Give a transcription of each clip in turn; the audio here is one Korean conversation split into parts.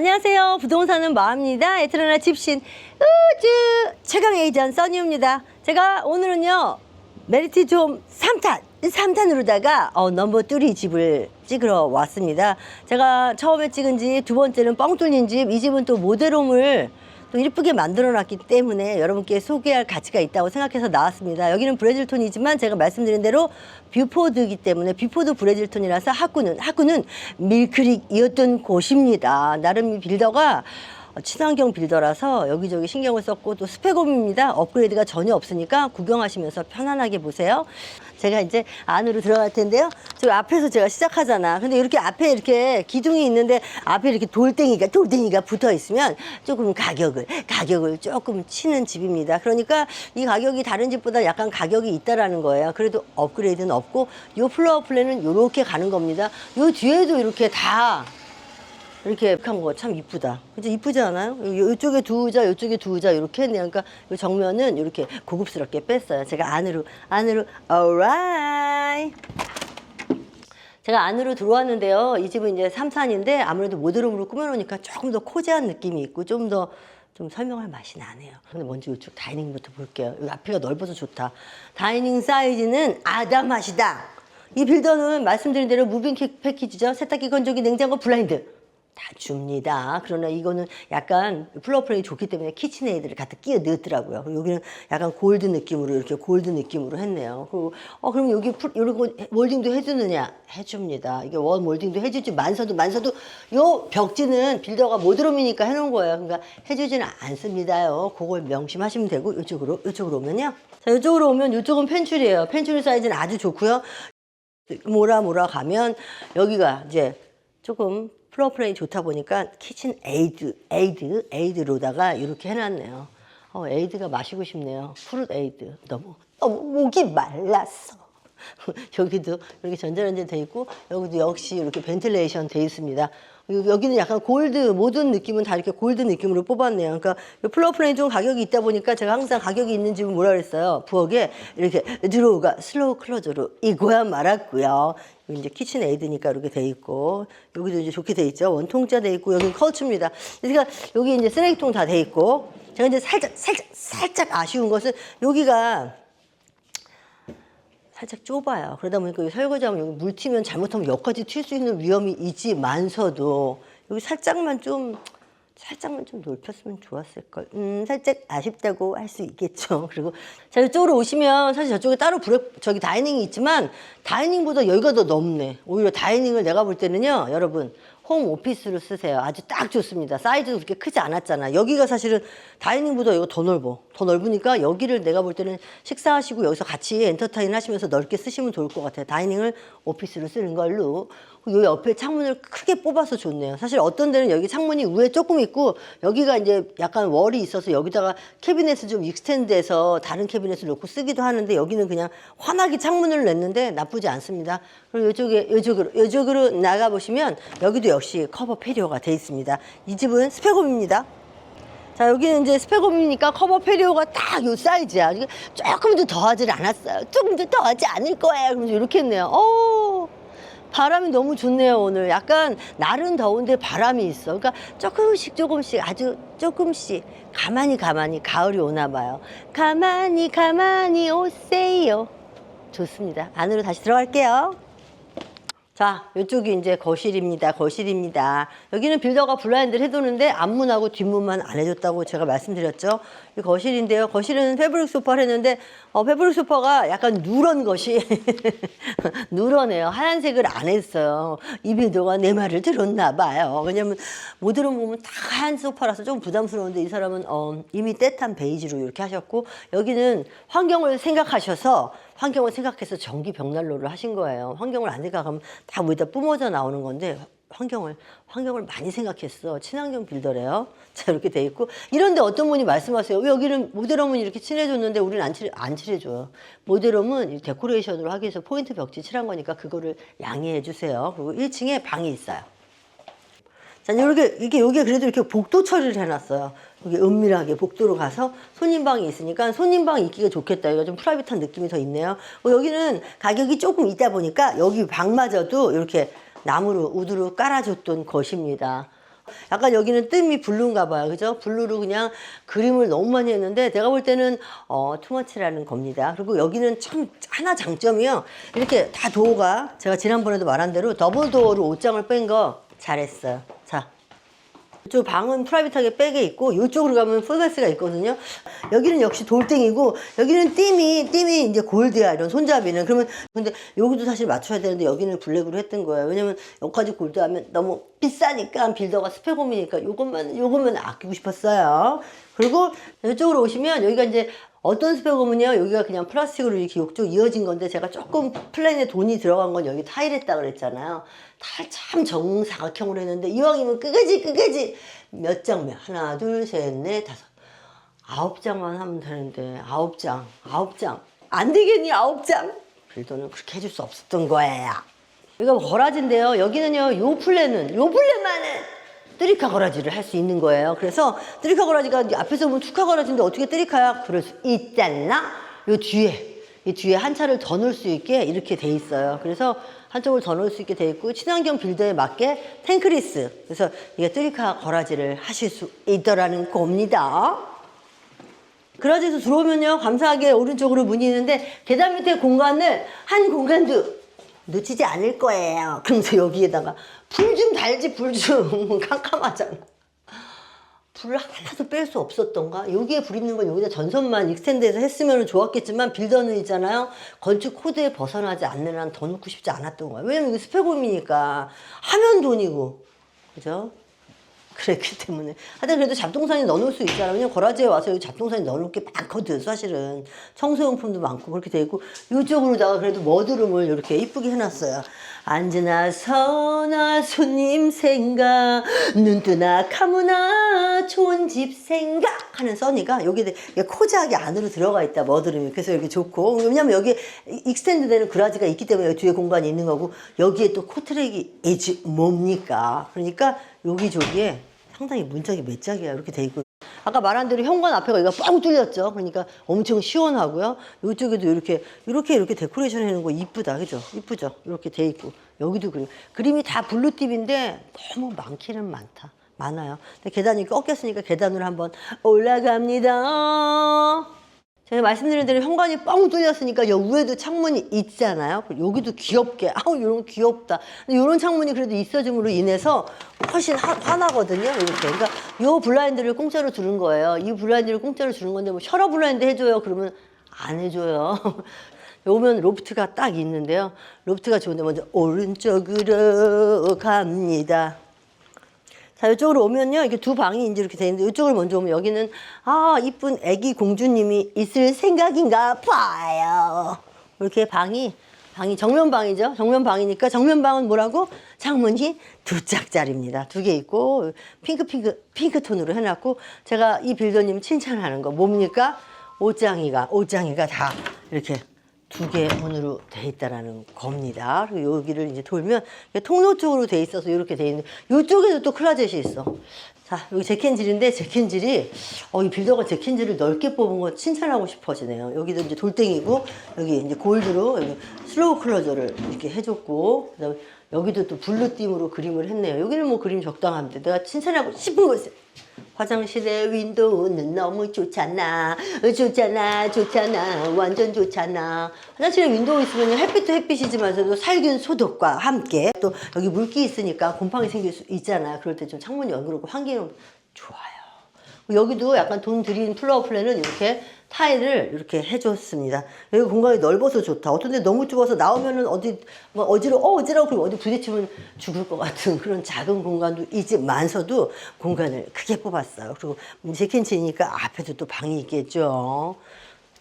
안녕하세요. 부동산은 마입니다. 에트라나 집신 우주 최강 에이전 써니입니다. 제가 오늘은요 메리트 좀 3탄 3탄으로다가 어, 넘버 3 집을 찍으러 왔습니다. 제가 처음에 찍은 집, 두 번째는 뻥 뚫린 집, 이 집은 또 모델홈을 또 이쁘게 만들어 놨기 때문에 여러분께 소개할 가치가 있다고 생각해서 나왔습니다. 여기는 브레질톤이지만 제가 말씀드린 대로 뷰포드이기 때문에 뷰포드 브레질톤이라서 학구는 학구는 밀크릭이었던 곳입니다. 나름 이 빌더가 친환경 빌더라서 여기저기 신경을 썼고 또 스펙업입니다. 업그레이드가 전혀 없으니까 구경하시면서 편안하게 보세요. 제가 이제 안으로 들어갈 텐데요. 저 앞에서 제가 시작하잖아. 근데 이렇게 앞에 이렇게 기둥이 있는데 앞에 이렇게 돌덩이가 돌덩이가 붙어 있으면 조금 가격을 가격을 조금 치는 집입니다. 그러니까 이 가격이 다른 집보다 약간 가격이 있다라는 거예요. 그래도 업그레이드는 없고 요 플로어 플랜은 요렇게 가는 겁니다. 요 뒤에도 이렇게 다 이렇게 한 거 참 이쁘다. 그죠? 이쁘지 않아요? 요- 요쪽에 두 의자, 요쪽에 두 의자 이렇게 했네요. 그러니까 요 정면은 이렇게 고급스럽게 뺐어요. 제가 안으로 안으로 alright. 제가 안으로 들어왔는데요. 이 집은 이제 삼산인데 아무래도 모드룸으로 꾸며놓으니까 조금 더 코지한 느낌이 있고 좀더 좀 설명할 맛이 나네요. 근데 먼저 이쪽 다이닝부터 볼게요. 여기 앞이가 넓어서 좋다. 다이닝 사이즈는 아다 맛이다. 이 빌더는 말씀드린 대로 무빙 킥 패키지죠. 세탁기, 건조기, 냉장고, 블라인드. 다 줍니다. 그러나 이거는 약간 플로어플랜이 좋기 때문에 키친에이드를 갖다 끼워 넣었더라고요. 여기는 약간 골드 느낌으로 이렇게 골드 느낌으로 했네요. 그리고 어 그럼 여기 풀- 이러고 몰딩도 해주느냐? 해줍니다. 이게 원 몰딩도 해주지 만서도 만서도 요 벽지는 빌더가 모드룸이니까 해놓은 거예요. 그러니까 해주지는 않습니다요. 그걸 명심하시면 되고 이쪽으로 이쪽으로 오면요. 자 이쪽으로 오면 이쪽은 펜츄리예요. 펜츄리 사이즈는 아주 좋고요. 몰아 몰아 가면 여기가 이제 조금 플로어 플랜이 좋다 보니까 키친 에이드 에이드 에이드로다가 이렇게 해놨네요. 어 에이드가 마시고 싶네요. 프룻 에이드 너무 너무 목이 말랐어. 여기도 이렇게 전자레인지 돼 있고 여기도 역시 이렇게 벤틸레이션 돼 있습니다. 여- 여기는 약간 골드 모든 느낌은 다 이렇게 골드 느낌으로 뽑았네요. 그러니까 이 플로어 플랜이 좀 가격이 있다 보니까 제가 항상 가격이 있는 집은 뭐라 그랬어요. 부엌에 이렇게 드로우가 슬로우 클로저로 이거야 말았고요. 이제 키친 에이드니까 이렇게 돼 있고 여기도 이제 좋게 돼 있죠. 원통짜 돼 있고 여기 컬츠입니다. 그러니까 여기 이제 쓰레기통 다 돼 있고 제가 이제 살짝 살짝 살짝 아쉬운 것은 여기가 살짝 좁아요. 그러다 보니까 이 설거지하면 여기 물 튀면 잘못하면 여기까지 튈 수 있는 위험이 있지만서도 여기 살짝만 좀 살짝만 좀 넓혔으면 좋았을 걸. 음, 살짝 아쉽다고 할 수 있겠죠. 그리고 자 이쪽으로 오시면 사실 저쪽에 따로 브레 저기 다이닝이 있지만 다이닝보다 여기가 더 넓네. 오히려 다이닝을 내가 볼 때는요, 여러분. 홈 오피스로 쓰세요. 아주 딱 좋습니다. 사이즈도 그렇게 크지 않았잖아. 여기가 사실은 다이닝보다 이거 더 넓어. 더 넓으니까 여기를 내가 볼 때는 식사하시고 여기서 같이 엔터테인 하시면서 넓게 쓰시면 좋을 것 같아요. 다이닝을 오피스로 쓰는 걸로. 요 옆에 창문을 크게 뽑아서 좋네요. 사실 어떤 데는 여기 창문이 위에 조금 있고 여기가 이제 약간 월이 있어서 여기다가 캐비넷을 좀 익스텐드해서 다른 캐비넷을 놓고 쓰기도 하는데 여기는 그냥 환하게 창문을 냈는데 나쁘지 않습니다. 그리고 이쪽에 이쪽으로 이쪽으로 나가 보시면 여기도 역시 커버 페리오가 돼 있습니다. 이 집은 스펙홈입니다. 자 여기는 이제 스펙홈이니까 커버 페리오가 딱 요 사이즈야. 이게 조금도 더하지 않았어요. 조금도 더하지 않을 거예요. 그러면서 이렇게 했네요. 오. 바람이 너무 좋네요 오늘. 약간 날은 더운데 바람이 있어. 그러니까 조금씩 조금씩 아주 조금씩 가만히 가만히 가을이 오나 봐요. 가만히 가만히 오세요. 좋습니다. 안으로 다시 들어갈게요 자, 이쪽이 이제 거실입니다. 거실입니다. 여기는 빌더가 블라인드를 해두는데 앞문하고 뒷문만 안 해줬다고 제가 말씀드렸죠. 이 거실인데요. 거실은 패브릭 소파를 했는데 어, 패브릭 소파가 약간 누런 것이 누러네요. 하얀색을 안 했어요. 이 빌더가 내 말을 들었나 봐요. 왜냐면 모델은 보면 다 하얀 소파라서 좀 부담스러운데 이 사람은 어, 이미 때탄 베이지로 이렇게 하셨고 여기는 환경을 생각하셔서 환경을 생각해서 전기 벽난로를 하신 거예요. 환경을 안 생각하면 다 위에다 뿜어져 나오는 건데 환경을 환경을 많이 생각했어. 친환경 빌더래요. 자 이렇게 돼 있고 이런데 어떤 분이 말씀하세요. 왜 여기는 모델홈은 이렇게 칠해줬는데 우리는 안 칠 안 칠해줘요. 모델홈은 이 데코레이션으로 하기 위해서 포인트 벽지 칠한 거니까 그거를 양해해 주세요. 그리고 1층에 방이 있어요. 자, 이렇게, 이게, 여기에 그래도 이렇게 복도 처리를 해놨어요. 여기 은밀하게 복도로 가서 손님방이 있으니까 손님방 있기가 좋겠다. 이거 좀 프라이빗한 느낌이 더 있네요. 어, 여기는 가격이 조금 있다 보니까 여기 방마저도 이렇게 나무로, 우드로 깔아줬던 것입니다. 약간 여기는 뜸이 블루인가 봐요. 그죠? 블루로 그냥 그림을 너무 많이 했는데 내가 볼 때는 어, 투머치라는 겁니다. 그리고 여기는 참 하나 장점이요. 이렇게 다 도어가 제가 지난번에도 말한 대로 더블 도어로 옷장을 뺀 거 잘했어요. 자. 이쪽 방은 프라이빗하게 백에 있고 이쪽으로 가면 풀가스가 있거든요. 여기는 역시 돌덩이고 여기는 띠이 띠이 이제 골드야 이런 손잡이는 그러면 근데 여기도 사실 맞춰야 되는데 여기는 블랙으로 했던 거예요. 왜냐면 여기까지 골드하면 너무 비싸니까 빌더가 스펙홈이니까 요것만 요것만 아끼고 싶었어요. 그리고 이쪽으로 오시면 여기가 이제 어떤 스펙홈은요 여기가 그냥 플라스틱으로 이렇게 욕조 이어진 건데 제가 조금 플랜에 돈이 들어간 건 여기 타일 했다 그랬잖아요. 타일 참 정사각형으로 했는데 이왕이면 끝까지 끝까지 몇 장면 하나 둘 셋 넷 다섯 아홉 장만 하면 되는데 아홉 장 아홉 장 안 되겠니 아홉 장 빌더는 그렇게 해줄 수 없었던 거예요. 이거 거라지인데요. 여기는요 요 플랜은 요 플랜만은 뜨리카 거라지를 할 수 있는 거예요. 그래서 뜨리카 거라지가 앞에서 보면 투카 거라지인데 어떻게 뜨리카야? 그럴 수 있잖아. 요 뒤에 이 뒤에 한 차를 더 넣을 수 있게 이렇게 돼 있어요. 그래서 한쪽을 더 넣을 수 있게 돼 있고 친환경 빌더에 맞게 탱크리스. 그래서 이게 뜨리카 거라지를 하실 수 있더라는 겁니다. 그라지에서 들어오면요 감사하게 오른쪽으로 문이 있는데 계단 밑에 공간을 한 공간도 놓치지 않을 거예요. 그러면서 여기에다가 불 좀 달지 불 좀 깜깜하잖아. 불을 하나도 뺄 수 없었던가? 여기에 불 있는 건 여기다 전선만 익스텐드해서 했으면 좋았겠지만 빌더는 있잖아요. 건축 코드에 벗어나지 않는 한 더 넣고 싶지 않았던 거야. 왜냐면 이거 스펙홈이니까 하면 돈이고. 그죠? 그랬기 때문에. 하여튼 그래도 잡동사니 넣어놓을 수 있잖아. 왜냐면 거라지에 와서 여기 잡동사니 넣어놓을 게 많거든, 사실은. 청소용품도 많고 그렇게 돼 있고, 이쪽으로다가 그래도 머드룸을 이렇게 이쁘게 해놨어요. 앉으나 서나 손님 생각, 눈 뜨나 감으나 좋은 집 생각 하는 써니가 여기 코지하게 안으로 들어가 있다, 머드룸이. 그래서 여기 좋고. 왜냐면 여기 익스텐드 되는 그라지가 있기 때문에 여기 뒤에 공간이 있는 거고, 여기에 또 코트랙이 있지 뭡니까? 그러니까 여기저기에 상당히 문짝이 몇 짝이야 이렇게 돼 있고 아까 말한 대로 현관 앞에가 여기가 뻥 뚫렸죠. 그러니까 엄청 시원하고요. 이쪽에도 이렇게 이렇게 이렇게 데코레이션 해놓은 거 이쁘다. 그죠? 이쁘죠? 이렇게 돼 있고. 여기도 그림 그림이 다 블루팁인데 너무 많기는 많다. 많아요. 근데 계단이 꺾였으니까 계단으로 한번 올라갑니다. 제가 말씀드린 대로 현관이 뻥 뚫렸으니까 여 위에도 창문이 있잖아요. 여기도 귀엽게. 아우 이런 귀엽다. 이런 창문이 그래도 있어짐으로 인해서 훨씬 화, 환하거든요. 이렇게. 그러니까 요 블라인드를 공짜로 주는 거예요. 이 블라인드를 공짜로 주는 건데 뭐 셔러 블라인드 해줘요. 그러면 안 해줘요. 오면 로프트가 딱 있는데요. 로프트가 좋은데 먼저 오른쪽으로 갑니다. 자, 이쪽으로 오면요. 이게 두 방이 이제 이렇게 돼 있는데 이쪽을 먼저 오면 여기는 아, 이쁜 애기 공주님이 있을 생각인가 봐요. 이렇게 방이 방이 정면 방이죠. 정면 방이니까 정면 방은 뭐라고? 창문이 두 짝짜리입니다. 두 개 있고 핑크 핑크 핑크 톤으로 해 놨고 제가 이 빌더님 칭찬하는 거 뭡니까? 옷장이가 옷장이가 다 이렇게 두 개 문으로 돼 있다라는 겁니다. 그리고 여기를 이제 돌면 통로 쪽으로 돼 있어서 이렇게 돼 있는 이쪽에도 또 클라젯이 있어. 자, 여기 제켄질인데 제켄질이 어, 이 빌더가 제켄질을 넓게 뽑은 거 칭찬하고 싶어지네요. 여기도 이제 돌덩이고 여기 이제 골드로 여기 슬로우 클로저를 이렇게 해줬고 그다음에 여기도 또 블루팀으로 그림을 했네요. 여기는 뭐 그림 적당합니다. 내가 칭찬하고 싶은 것은 화장실의 윈도우는 너무 좋잖아. 좋잖아, 좋잖아, 완전 좋잖아. 화장실에 윈도우 있으면 햇빛도 햇빛이지만서도 살균 소독과 함께 또 여기 물기 있으니까 곰팡이 생길 수 있잖아. 그럴 때 좀 창문이 연그럽고 환기는 좋아요. 여기도 약간 돈 들인 플라워 플랜은 이렇게 타일을 이렇게 해줬습니다. 여기 공간이 넓어서 좋다. 어떤 데 너무 좁아서 나오면은 어디, 뭐 어지러 워, 어, 어지러워. 그럼 어디 부딪히면 죽을 것 같은 그런 작은 공간도 있지만서도 공간을 크게 뽑았어요. 그리고 제켄치니까 앞에도 또 방이 있겠죠.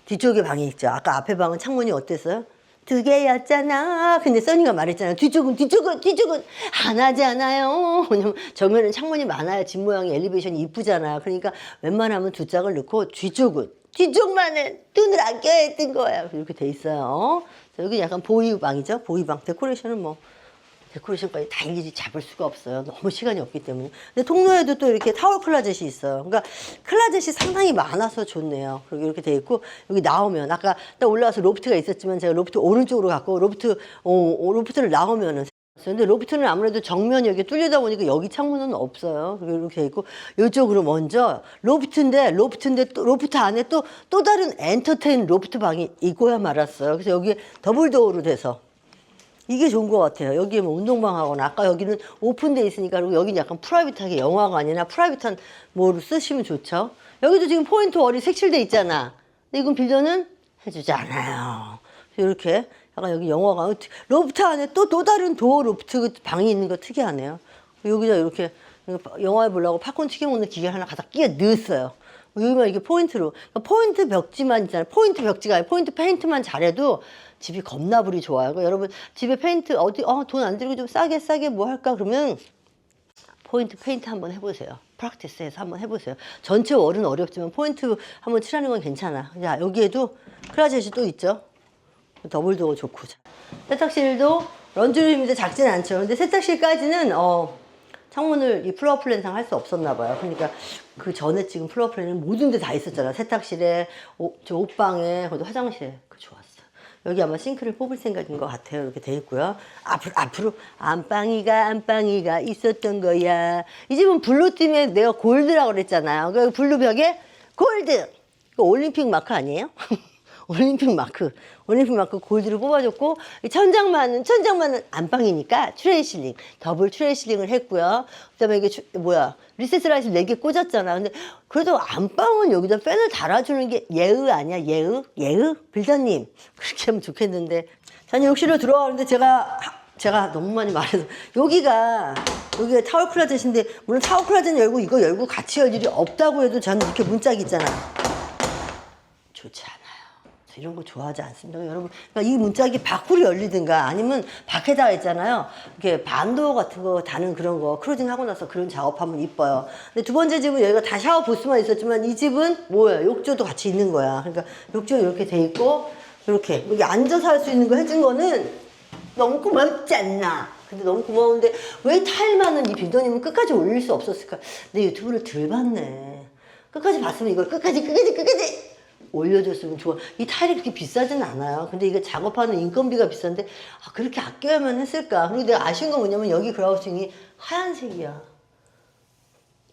뒤쪽에 방이 있죠. 아까 앞에 방은 창문이 어땠어요? 두 개였잖아. 근데 써니가 말했잖아요. 뒤쪽은, 뒤쪽은, 뒤쪽은 하나잖아요. 왜냐면 정면은 창문이 많아야 집 모양이 엘리베이션이 이쁘잖아. 그러니까 웬만하면 두 짝을 넣고 뒤쪽은, 뒤쪽만은 돈을 아껴야 했던 거야. 이렇게 돼 있어요. 자, 여기 약간 보이방이죠. 보이방. 데코레이션은 뭐, 데코레이션까지 다 일일이 잡을 수가 없어요. 너무 시간이 없기 때문에. 근데 통로에도 또 이렇게 타월 클라젯이 있어요. 그러니까 클라젯이 상당히 많아서 좋네요. 그리고 이렇게 돼 있고 여기 나오면 아까 딱 올라와서 로프트가 있었지만 제가 로프트 오른쪽으로 갔고 로프트 어, 어, 로프트를 나오면은 근데 로프트는 아무래도 정면이 여기 뚫리다 보니까 여기 창문은 없어요. 이렇게 돼 있고 이쪽으로 먼저 로프트인데 로프트인데 또 로프트 안에 또 또 다른 엔터테인 로프트 방이 있고야 말았어요. 그래서 여기에 더블 도어로 돼서 이게 좋은 것 같아요. 여기에 뭐 운동방하거나 아까 여기는 오픈돼 있으니까 그리고 여기는 약간 프라이빗하게 영화관이나 프라이빗한 뭐로 쓰시면 좋죠. 여기도 지금 포인트 월이 색칠돼 있잖아. 근데 이건 빌더는 해주지 않아요. 이렇게 약간 여기 영화관 로프트 안에 또또 다른 도어 로프트 방이 있는 거 특이하네요. 여기다 이렇게 영화를 보려고 팝콘 튀겨 먹는 기계 하나 갖다 끼워 넣었어요. 여기만 이게 포인트로 그러니까 포인트 벽지만 있잖아요. 포인트 벽지가 아니라 포인트 페인트만 잘해도 집이 겁나불이 좋아요. 그러니까 여러분 집에 페인트 어디 어, 돈 안 들고 좀 싸게 싸게 뭐 할까 그러면 포인트 페인트 한번 해보세요. 프랙티스해서 한번 해보세요. 전체 월은 어렵지만 포인트 한번 칠하는 건 괜찮아. 자 여기에도 크라젯이 또 있죠. 더블도어 좋고 세탁실도 런쥬리입니다. 작진 않죠. 근데 세탁실까지는 어, 창문을 이 플로어 플랜상 할 수 없었나 봐요. 그러니까 그 전에 지금 플로어 플랜은 모든 데 다 있었잖아. 세탁실에, 오, 저 옷방에, 그것도 화장실에. 그 좋았어. 여기 아마 싱크를 뽑을 생각인 것 같아요. 이렇게 돼 있고요. 앞으로, 앞으로 안방이가 안방이가 있었던 거야. 이 집은 블루 팀에 내가 골드라고 그랬잖아요. 그 블루 벽에 골드. 그 올림픽 마크 아니에요? 올림픽 마크, 올림픽 마크 골드를 뽑아줬고 이 천장만은 천장만은 안방이니까 트레이 실링, 더블 트레이 실링을 했고요. 그다음에 이게 주- 뭐야 리세스 라이트 4개 꽂았잖아. 근데 그래도 안방은 여기다 팬을 달아주는 게 예의 아니야? 예의? 예의? 빌더님 그렇게 하면 좋겠는데 저는 욕실로 들어가는데 제가 하- 제가 너무 많이 말해서 여기가 여기가 타월 클라젯인데 물론 타월 클라젯 열고 이거 열고 같이 열 일이 없다고 해도 저는 이렇게 문짝이 있잖아요. 좋지 않아요. 저 이런 거 좋아하지 않습니다. 여러분, 그러니까 이 문짝이 밖으로 열리든가 아니면 밖에다 있잖아요. 이렇게 반도어 같은 거 다는 그런 거 크루징 하고 나서 그런 작업하면 이뻐요. 근데 두 번째 집은 여기가 다 샤워 부스만 있었지만 이 집은 뭐예요? 욕조도 같이 있는 거야. 그러니까 욕조 이렇게 돼 있고 이렇게 여기 앉아서 할 수 있는 거 해준 거는 너무 고맙지 않나? 근데 너무 고마운데 왜 타일만은 이 빌더님은 끝까지 올릴 수 없었을까? 내 유튜브를 덜 봤네. 끝까지 봤으면 이걸 끝까지 끝까지 끝까지 올려줬으면 좋아. 이 타일이 그렇게 비싸진 않아요. 근데 이게 작업하는 인건비가 비싼데 아, 그렇게 아껴야만 했을까? 그리고 내가 아쉬운 건 뭐냐면 여기 그라우싱이 하얀색이야.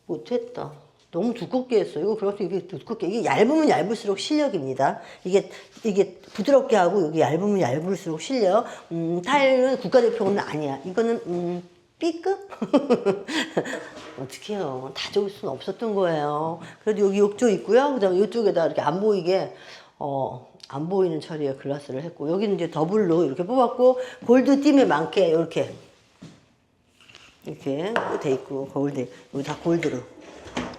못했다. 너무 두껍게 했어. 이거 그렇게 이게 두껍게 이게 얇으면 얇을수록 실력입니다. 이게 이게 부드럽게 하고 여기 얇으면 얇을수록 실력. 음, 타일은 국가대표는 아니야. 이거는 음, B급? 어떡해요. 다 적을 수는 없었던 거예요. 그래도 여기 욕조 있고요. 그 다음에 이쪽에다 이렇게 안 보이게, 어, 안 보이는 처리에 글라스를 했고, 여기는 이제 더블로 이렇게 뽑았고, 골드 띠에 많게 이렇게, 이렇게 돼 있고, 골드, 여기 다 골드로.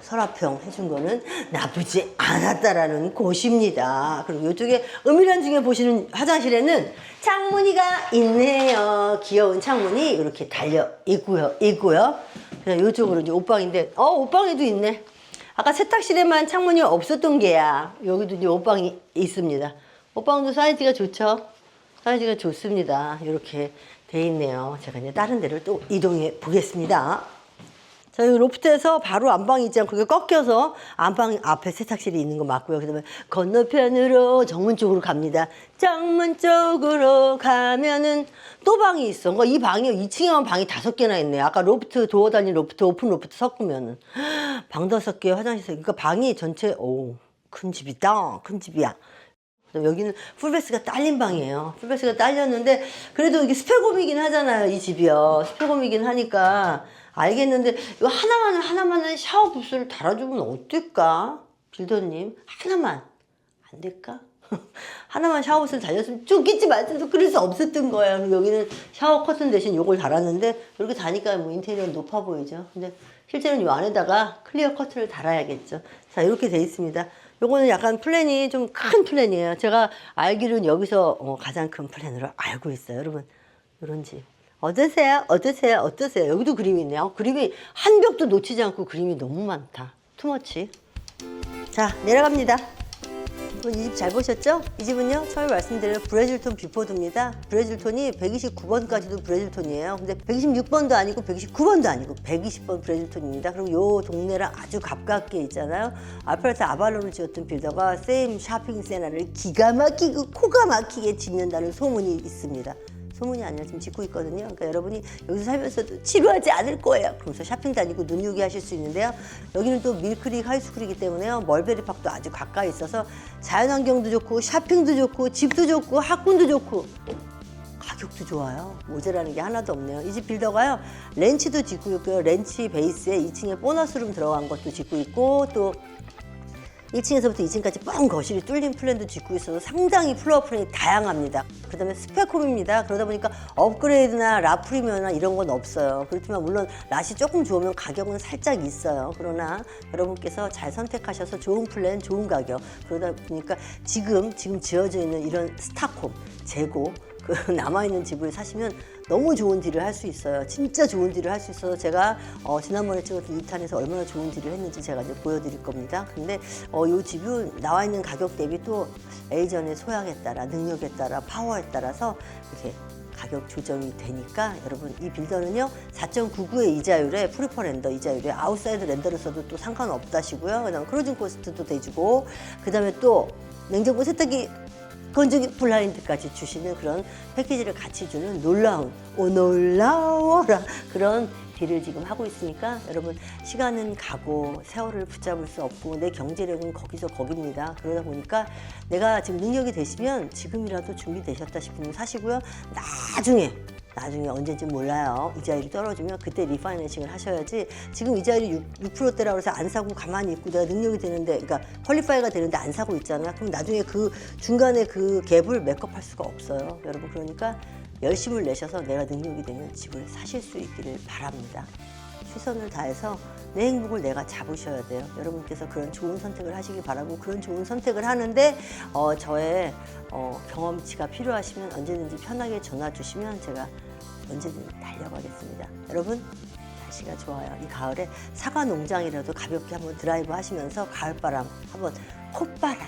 서랍형 해준 거는 나쁘지 않았다라는 곳입니다. 그리고 이쪽에 음이란 중에 보시는 화장실에는 창문이가 있네요. 귀여운 창문이 이렇게 달려 있고요. 있고요. 그냥 이쪽으로 이제 옷방인데, 어, 옷방에도 있네. 아까 세탁실에만 창문이 없었던 게야. 여기도 이제 옷방이 있습니다. 옷방도 사이즈가 좋죠? 사이즈가 좋습니다. 이렇게 돼 있네요. 제가 이제 다른 데를 또 이동해 보겠습니다. 저희 로프트에서 바로 안방이 있지 않고 이렇게 꺾여서 안방 앞에 세탁실이 있는 거 맞고요. 그다음에 건너편으로 정문 쪽으로 갑니다. 정문 쪽으로 가면은 또 방이 있어. 그러니까 이 방이 2층에 한 방이 다섯 개나 있네요. 아까 로프트 도어 달린 로프트 오픈 로프트 섞으면은 방 다섯 개 화장실 그러니까 방이 전체 오큰 집이다. 큰 집이야. 여기는 풀베스가 딸린 방이에요. 풀베스가 딸렸는데 그래도 이게 스페곰이긴 하잖아요. 이 집이요. 스페곰이긴 하니까 알겠는데 이거 하나만 하나만은 샤워 부스를 달아주면 어떨까? 빌더님 하나만 안 될까? 하나만 샤워 부스를 달렸으면 좋겠지 말씀도 그럴 수 없었던. 그리고 여기는 샤워 커튼 대신 요걸 달았는데 이렇게 다니까 뭐 인테리어 높아 보이죠. 근데 실제로는 요 안에다가 클리어 커튼을 달아야겠죠. 자 이렇게 돼 있습니다. 요거는 약간 플랜이 좀 큰 플랜이에요. 제가 알기로는 여기서 어, 가장 큰 플랜으로 알고 있어요. 여러분 이런 집. 어떠세요? 어떠세요? 어떠세요? 여기도 그림이 있네요. 그림이 한 벽도 놓치지 않고 그림이 너무 많다. 투머치. 자, 내려갑니다. 이 집 잘 보셨죠? 이 집은요, 처음에 말씀드린 브레질톤 비포드입니다. 브레질톤이 129번까지도 브레질톤이에요. 근데 126번도 아니고 129번도 아니고 120번 브레질톤입니다. 그리고 요 동네랑 아주 가깝게 있잖아요. 아파트 아발론을 지었던 빌더가 세임 쇼핑 센터를 기가 막히고 코가 막히게 짓는다는 소문이 있습니다. 소문이 아니라 지금 짓고 있거든요. 그러니까 여러분이 여기서 살면서도 지루하지 않을 거예요. 그러면서 쇼핑 다니고 눈요기 하실 수 있는데요. 여기는 또 밀크릭 하이스쿨이기 때문에요. 멀베리 팍도 아주 가까이 있어서 자연환경도 좋고 쇼핑도 좋고 집도 좋고 학군도 좋고 가격도 좋아요. 모자라는 게 하나도 없네요. 이 집 빌더가요. 렌치도 짓고 있고요. 렌치 베이스에 2층에 보너스룸 들어간 것도 짓고 있고 또 1층에서부터 2층까지 뻥 거실이 뚫린 플랜도 짓고 있어서 상당히 플로어 플랜이 다양합니다. 그 다음에 스펙홈입니다. 그러다 보니까 업그레이드나 라프리면이나 이런 건 없어요. 그렇지만 물론 랏이 조금 좋으면 가격은 살짝 있어요. 그러나 여러분께서 잘 선택하셔서 좋은 플랜, 좋은 가격. 그러다 보니까 지금 지금 지어져 있는 이런 스타콤 재고 그 남아있는 집을 사시면 너무 좋은 딜을 할 수 있어요. 진짜 좋은 딜을 할 수 있어서 제가 어, 지난번에 찍었던 2탄에서 얼마나 좋은 딜을 했는지 제가 이제 보여드릴 겁니다. 근데 어, 이 집은 나와 있는 가격 대비 또 에이전의 소양에 따라 능력에 따라 파워에 따라서 이렇게 가격 조정이 되니까 여러분 이 빌더는요 4.99의 이자율에 프리퍼 렌더 이자율에 아웃사이드 렌더를 써도 또 상관없다시고요 그다음 크로징 코스트도 대주고 그다음에 또 냉장고 세탁기 건조기 블라인드까지 주시는 그런 패키지를 같이 주는 놀라운 오 놀라워라 그런 딜을 지금 하고 있으니까 여러분 시간은 가고 세월을 붙잡을 수 없고 내 경제력은 거기서 거깁니다. 그러다 보니까 내가 지금 능력이 되시면 지금이라도 준비되셨다 싶으면 사시고요. 나중에 나중에 언제인지 몰라요. 이자율이 떨어지면 그때 리파이낸싱을 하셔야지 지금 이자율이 6, 6%대라고 해서 안 사고 가만히 있고 내가 능력이 되는데 그러니까 퀄리파이가 되는데 안 사고 있잖아. 그럼 나중에 그 중간에 그 갭을 메이크업할 수가 없어요. 여러분 그러니까 열심을 내셔서 내가 능력이 되면 집을 사실 수 있기를 바랍니다. 최선을 다해서 내 행복을 내가 잡으셔야 돼요. 여러분께서 그런 좋은 선택을 하시길 바라고 그런 좋은 선택을 하는데 어, 저의 어, 경험치가 필요하시면 언제든지 편하게 전화 주시면 제가 언제든지 달려가겠습니다. 여러분 날씨가 좋아요. 이 가을에 사과 농장이라도 가볍게 한번 드라이브 하시면서 가을바람 한번 콧바람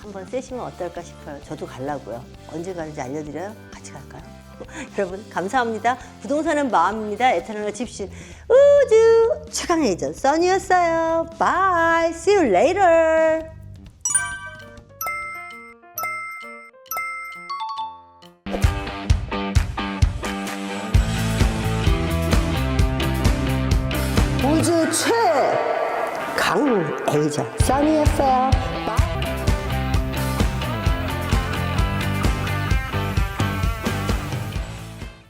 한번 쐬시면 어떨까 싶어요. 저도 가려고요. 언제 가는지 알려드려요? 같이 갈까요? 여러분 감사합니다. 부동산은 마음입니다. 에터널 집신 우주 최강 에이전 써니였어요. Bye. See you later. 에이전 써니였어요.